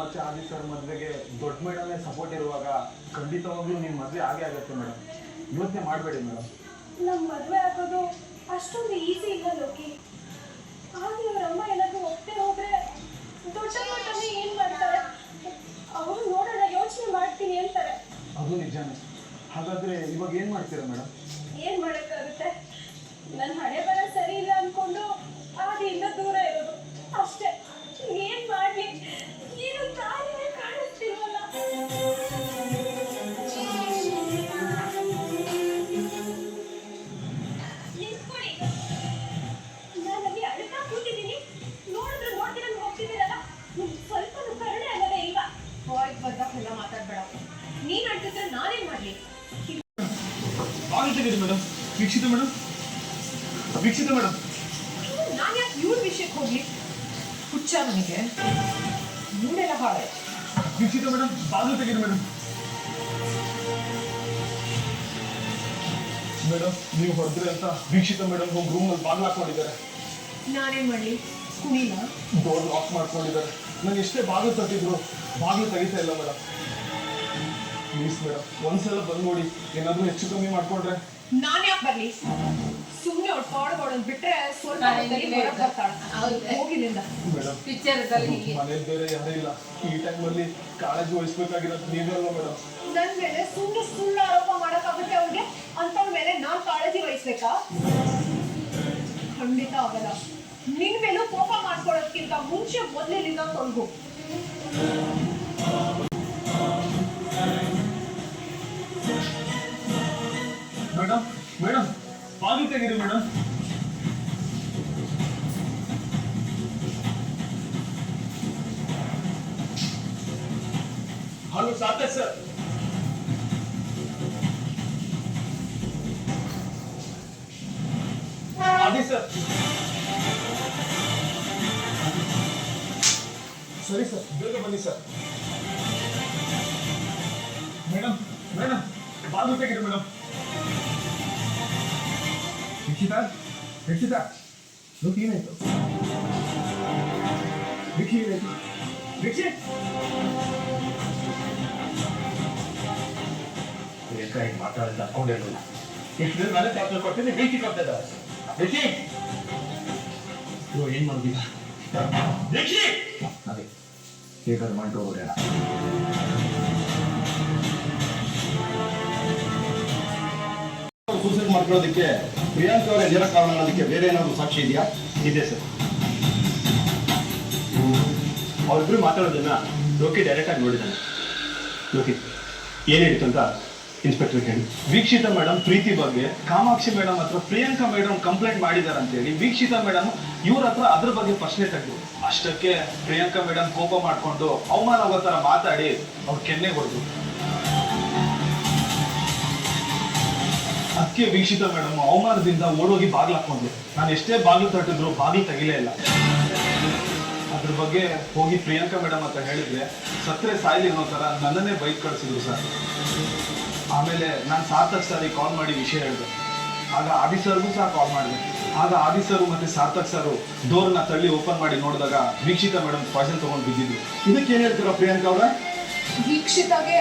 ಮತ್ತೆ ಆದಿ ಸರ್ ಮದುವೆಗೆ ದೊಡ್ಡ ಮೇಡಮೇ ಸಪೋರ್ಟ್ ಇರುವಾಗ ಖಂಡಿತವಾಗ್ಲೂ ನಿಮ್ಮ ಮದುವೆ ಆಗೇ ಆಗುತ್ತೆ ಮೇಡಮ್. ಯೋಚನೆ ಮಾಡಬೇಡಿ ಮೇಡಮ್. ನಮ್ಮ ಮದುವೆ ಆಗೋದು ಅಷ್ಟೊಂದು ಈಸಿ ಇಲ್ಲ ಲೋಕಿ. ಆದ್ರೆ ಅವ್ರ ಅಮ್ಮ ಏನಾದ್ರು ಒಪ್ಪದೆ ಹೋದ್ರೆ ದೊಡ್ಡ ಮಟ್ಟನೇ ಏನ್ ಮಾಡ್ತಾರೆ? ಅವರು ನೋಡೋಣ ಯೋಚನೆ ಮಾಡ್ತೀನಿ ಅಂತಾರೆ. ಅದು ನಿಜಾನೇ. ಹಾಗಾದ್ರೆ ಇವಾಗ ಏನು ಮಾಡ್ತೀರಾ ಮೇಡಮ್? ಏನ್ ಮಾಡಕ್ಕಾಗುತ್ತೆ? ನನ್ನ ಹಣೆ ಬರ ಸರಿ ಇಲ್ಲ ಅನ್ಕೊಂಡು ಆದಿಯಿಂದ ದೂರ ತೆಗೀರಿ madam Vikshita madam Vikshita madam ನಾನು ಯಾಕೆ ಇವ್ರ ವಿಷಯಕ್ಕೆ ಹೋಗ್ಲಿ ಹುಚ್ಚ ನನಗೆ? ಮೂಡೆಲ್ಲ ಹಾಳೆ ವೀಕ್ಷಿತ ಮೇಡಮ್ ಬಾಗಿಲು ತೆಗೀರಿ ಮೇಡಮ್ ಮೇಡಮ್ ನೀವು ಹೊಡೆದ್ರೆ ಅಂತ ವೀಕ್ಷಿತ ಮೇಡಮ್ ಹೋಗಿ ರೂಮಲ್ಲಿ ಬಾಗಿಲು ಹಾಕೊಂಡಿದ್ದಾರೆ. ನಾನೇನ್ ಮಾಡ್ಲಿ? ಕುಣಿಲ? ಡೋರ್ ಲಾಕ್ ಮಾಡ್ಕೊಂಡಿದ್ದಾರೆ. ನಂಗೆ ಎಷ್ಟೇ ಬಾಗಿಲು ತಟ್ಟಿದ್ರು ಬಾಗಿಲು ತೆಗಿತಾ ಇಲ್ಲ ಮೇಡಮ್ ಪ್ಲೀಸ್ ಮೇಡಮ್ ಒಂದ್ಸಲ ಬಂದು ನೋಡಿ ಏನಾದ್ರೂ ಹೆಚ್ಚು ಕಮ್ಮಿ ಮಾಡ್ಕೊಂಡ್ರೆ. ನಾನು ಯಾಕೆ ಬರ್ಲಿ? ಸುಮ್ಮನೆ ಅವ್ಳು ಪಾಡ್ಕೊಳ್ಳೋದು ಬಿಟ್ರೆ ಸ್ವಲ್ಪ ಹೊತ್ತಲ್ಲಿ ಹೊರಗ್ ಬರ್ತಾಳೆ. ಹೋಗಿಲ್ಲಿಂದ ಪಿಕ್ಚರ್ ಹೀಗೆ. ಮನೇಲಿ ಬೇರೆ ಯಾರೇ ಇಲ್ಲ. ಈ ಟೈಮಲ್ಲಿ ಕಾಳಜಿ ವಹಿಸ್ಬೇಕಾಗಿರೋದು ನೀವೇ ಅಲ್ವಾ ಮೇಡಮ್? ನನ್ ಮೇಲೆ ಸುಳ್ಳು ಸುಳ್ಳು ಆರೋಪ ಮಾಡಕ್ಕಾಗುತ್ತೆ ಅವ್ರಿಗೆ ಅಂತವ್ರ ಮೇಲೆ ನಾನ್ ಕಾಳಜಿ ವಹಿಸ್ಬೇಕಾ? ಖಂಡಿತ ಆಗಲ್ಲ. ನಿನ್ ಮೇಲೂ ಕೋಪ ಮಾಡ್ಕೊಳ್ಳೋದ್ಕಿಂತ ಮುಂಚೆ ಮೊದ್ಲಿನಿಂದ ತೊಳ್ಗು. ತೆಗೀರಿ ಮೇಡಮ್. ಹಲೋ ಸಾರ್ಥಕ್ ಸರ್ ಅದೇ ಸರ್ ಸರಿ ಸರ್ ಬೇಗ ಬನ್ನಿ ಸರ್ ಮೇಡಮ್ ಮೇಡಮ್, ಬಾಗಿಲು ತೆಗೀರಿ ಮೇಡಮ್. ರಕ್ಷಿತಾ ರಕ್ಷಿತಾ. ಲುಕ್ ಏನಾಯ್ತು? ಭಿಕ್ಷೆ ಏನಾಯ್ತು? ಭಿಕ್ಷೆ ಬೇಕಾಗಿ ಮಾತಾಡಿದ ಅನ್ಕೊಂಡಿರಲಿಲ್ಲ ಎಷ್ಟು ದಿನ ಮನೆ ದಾಖಲೆ ಕೊಡ್ತೀನಿ ಭಿಕ್ಷೆ ಕೊಡ್ತಾ ಭಿಕ್ಷೆ ಇವಾಗ ಏನ್ ಮಾಡೋದೀಗ ಭಿಕ್ಷೆ ಅದೇ ಹೇಗಾದ್ರು ಮಾಡಿ ಹೋಗೋಣ ಸೂಸೈಡ್ ಮಾಡ್ಕೊಳ್ಳೋದಕ್ಕೆ ಪ್ರಿಯಾಂಕ ಅವರೇ ನೇರ ಕಾರಣ ಅದಕ್ಕೆ ಬೇರೆ ಏನಾದರೂ ಸಾಕ್ಷಿ ಇದೆಯಾ? ಇದೆ ಸರ್. ಅವರಿಬ್ರು ಮಾತಾಡೋದನ್ನ ಲೋಕಿ ಡೈರೆಕ್ಟ್ ಆಗಿ ನೋಡಿದ್ದಾನೆ ಲೋಕಿ, ಏನು ಹೇಳಿತ್ತು ಅಂತ ಇನ್ಸ್ಪೆಕ್ಟರ್ ಹೇಳಿ ವೀಕ್ಷಿತ ಮೇಡಮ್ ಪ್ರೀತಿ ಬಗ್ಗೆ, ಕಾಮಾಕ್ಷಿ ಮೇಡಮ್ ಹತ್ರ ಪ್ರಿಯಾಂಕಾ ಮೇಡಮ್ ಕಂಪ್ಲೇಂಟ್ ಮಾಡಿದಾರೆ ಅಂತೇಳಿ ವೀಕ್ಷಿತ ಮೇಡಮ್ ಇವ್ರ ಹತ್ರ ಅದ್ರ ಬಗ್ಗೆ ಪ್ರಶ್ನೆ ತೆಗೆದು, ಅಷ್ಟಕ್ಕೆ ಪ್ರಿಯಾಂಕಾ ಮೇಡಮ್ ಕೋಪ ಮಾಡ್ಕೊಂಡು ಅವಮಾನ ಥರ ಮಾತಾಡಿ ಅವ್ರು ಕೆನ್ನೆ ಹೊಡೆದು ಅದಕ್ಕೆ ವೀಕ್ಷಿತ ಮೇಡಮ್, ಅವಮಾನದಿಂದ ಓಡೋಗಿ ಬಾಗಿಲು ಹಾಕೊಂಡ್ರು ನಾನು ಎಷ್ಟೇ ಬಾಗಿಲು ತಟ್ಟಿದ್ರು ಬಾಗಿಲು ತೆಗಿಲೇ ಇಲ್ಲ. ಅದ್ರ ಬಗ್ಗೆ ಹೋಗಿ ಪ್ರಿಯಾಂಕಾ ಮೇಡಮ್ ಅಂತ ಹೇಳಿದ್ರೆ ಸತ್ರೆ ಸಾಯ್ಲಿ ಅನ್ನೋ ಥರ ನನ್ನನ್ನೇ ಬೈಕ್ ಕಳಿಸಿದ್ರು ಸರ್. ಆಮೇಲೆ ನಾನು ಸಾರ್ಥಕ್ ಸಾರಿಗೆ ಕಾಲ್ ಮಾಡಿ ವಿಷಯ ಹೇಳಿದೆ. ಆಗ ಆದಿ ಸರ್ಗೂ ಸಹ ಕಾಲ್ ಮಾಡಿದೆ. ಆಗ ಆದಿ ಸರ್ ಮತ್ತೆ ಸಾರ್ಥಕ್ ಸರ್ ಡೋರ್ನ ತಳ್ಳಿ ಓಪನ್ ಮಾಡಿ ನೋಡಿದಾಗ ವೀಕ್ಷಿತ ಮೇಡಮ್ ಪಾಯ್ಸನ್ ತಗೊಂಡು ಬಿದ್ದಿದ್ರು. ಇದಕ್ಕೆ ಏನು ಹೇಳ್ತೀರಾ ಪ್ರಿಯಾಂಕ ಅವರ? ವೀಕ್ಷಿತಾಗೆ